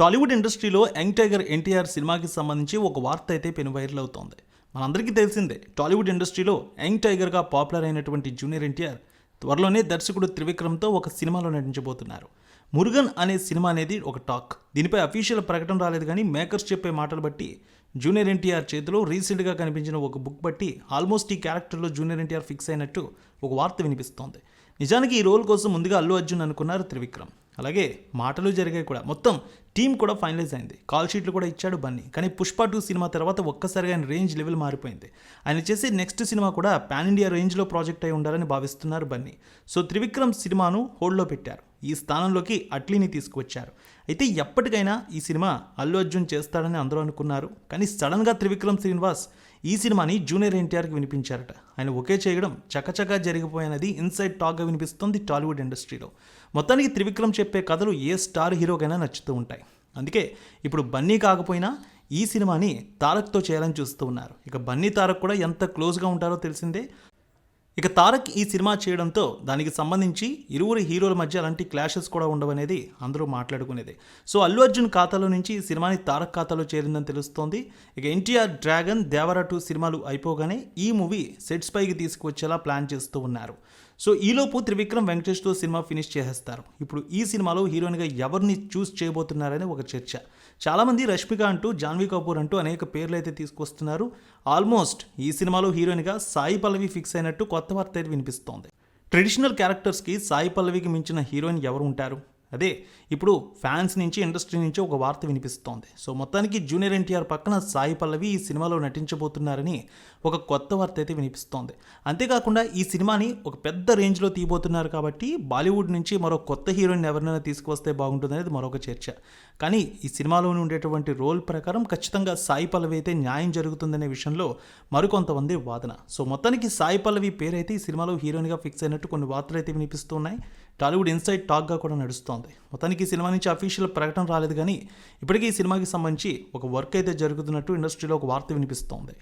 టాలీవుడ్ ఇండస్ట్రీలో young tiger NTR సినిమాకి సంబంధించి ఒక వార్త అయితే పెను వైరల్ అవుతోంది. మనందరికీ తెలిసిందే టాలీవుడ్ ఇండస్ట్రీలో యంగ్ టైగర్గా పాపులర్ అయినటువంటి జూనియర్ ఎన్టీఆర్ త్వరలోనే దర్శకుడు త్రివిక్రమ్తో ఒక సినిమాలో నటించబోతున్నారు. మురుగన్ అనే సినిమా అనేది ఒక టాక్. దీనిపై అఫీషియల్ ప్రకటన రాలేదు కానీ మేకర్స్ చెప్పే మాటలు బట్టి జూనియర్ ఎన్టీఆర్ చేతిలో రీసెంట్గా కనిపించిన ఒక బుక్ బట్టి ఆల్మోస్ట్ ఈ క్యారెక్టర్లో జూనియర్ ఎన్టీఆర్ ఫిక్స్ అయినట్టు ఒక వార్త వినిపిస్తోంది. నిజానికి ఈ రోల్ కోసం ముందుగా అల్లు అర్జున్ అనుకున్నారు త్రివిక్రమ్. అలాగే మాటలు జరిగాయి కూడా. మొత్తం టీం కూడా ఫైనలైజ్ అయింది. కాల్ షీట్లు కూడా ఇచ్చాడు బన్నీ. కానీ పుష్ప టూ సినిమా తర్వాత ఒక్కసారిగా ఆయన రేంజ్ లెవెల్ మారిపోయింది. ఆయన చేసే నెక్స్ట్ సినిమా కూడా పాన్ ఇండియా రేంజ్లో ప్రాజెక్ట్ అయి ఉండాలని భావిస్తున్నారు బన్నీ. సో త్రివిక్రమ్ సినిమాను హోల్డ్లో పెట్టారు. ఈ స్థానంలోకి అట్లీని తీసుకువచ్చారు. అయితే ఎప్పటికైనా ఈ సినిమా అల్లు అర్జున్ చేస్తాడని అందరూ అనుకున్నారు. కానీ సడన్గా త్రివిక్రమ్ శ్రీనివాస్ ఈ సినిమాని జూనియర్ ఎన్టీఆర్కి వినిపించారట. ఆయన ఒకే చేయడం చకచకా జరిగిపోయినది ఇన్సైడ్ టాక్గా వినిపిస్తుంది టాలీవుడ్ ఇండస్ట్రీలో. మొత్తానికి త్రివిక్రమ్ చెప్పే కథలు ఏ స్టార్ హీరోకైనా నచ్చుతూ ఉంటాయి. అందుకే ఇప్పుడు బన్నీ కాకపోయినా ఈ సినిమాని తారక్తో చేయాలని చూస్తూ ఉన్నారు. ఇక బన్నీ తారక్ కూడా ఎంత క్లోజ్గా ఉంటారో తెలిసిందే. ఇక తారక్ ఈ సినిమా చేయడంతో దానికి సంబంధించి ఇరువురు హీరోల మధ్య అలాంటి క్లాషెస్ కూడా ఉండవనేది అందరూ మాట్లాడుకునేది. సో అల్లు అర్జున్ ఖాతాలో నుంచి ఈ సినిమాని తారక్ ఖాతాలో చేరిందని తెలుస్తోంది. ఇక ఎన్టీఆర్ డ్రాగన్ దేవరా టూ సినిమాలు అయిపోగానే ఈ మూవీ సెట్స్ పైకి తీసుకువచ్చేలా ప్లాన్ చేస్తూ ఉన్నారు. సో ఈలోపు త్రివిక్రమ్ వెంకటేష్తో సినిమా ఫినిష్ చేసేస్తారు. ఇప్పుడు ఈ సినిమాలో హీరోయిన్గా ఎవరిని చూస్ చేయబోతున్నారని ఒక చర్చ. చాలామంది రష్మిక అంటూ జాన్వీ కపూర్ అంటూ అనేక పేర్లు అయితే తీసుకొస్తున్నారు. ఆల్మోస్ట్ ఈ సినిమాలో హీరోయిన్గా సాయి పల్లవి ఫిక్స్ అయినట్టు కొత్త వార్త అయితే వినిపిస్తోంది. ట్రెడిషనల్ క్యారెక్టర్స్కి సాయి పల్లవికి మించిన హీరోయిన్ ఎవరు ఉంటారు? అదే ఇప్పుడు ఫ్యాన్స్ నుంచి ఇండస్ట్రీ నుంచి ఒక వార్త వినిపిస్తోంది. సో మొత్తానికి జూనియర్ ఎన్టీఆర్ పక్కన సాయి పల్లవి ఈ సినిమాలో నటించబోతున్నారని ఒక కొత్త వార్త అయితే వినిపిస్తోంది. అంతేకాకుండా ఈ సినిమాని ఒక పెద్ద రేంజ్లో తీయబోతున్నారు కాబట్టి బాలీవుడ్ నుంచి మరో కొత్త హీరోయిన్ ఎవరినైనా తీసుకువస్తే బాగుంటుందనేది మరొక చర్చ. కానీ ఈ సినిమాలో ఉండేటువంటి రోల్ ప్రకారం ఖచ్చితంగా సాయి పల్లవి అయితే న్యాయం జరుగుతుందనే విషయంలో మరికొంతమంది వాదన. సో మొత్తానికి సాయి పల్లవి పేరైతే ఈ సినిమాలో హీరోయిన్గా ఫిక్స్ అయినట్టు కొన్ని వార్తలు అయితే వినిపిస్తున్నాయి టాలీవుడ్ ఇన్సైడ్ టాక్గా కూడా నడుస్తోంది. మొత్తానికి ఈ సినిమా నుంచి అఫీషియల్ ప్రకటన రాలేదు కానీ ఇప్పటికీ ఈ సినిమాకి సంబంధించి ఒక వర్క్ అయితే జరుగుతున్నట్టు ఇండస్ట్రీలో ఒక వార్త వినిపిస్తోంది.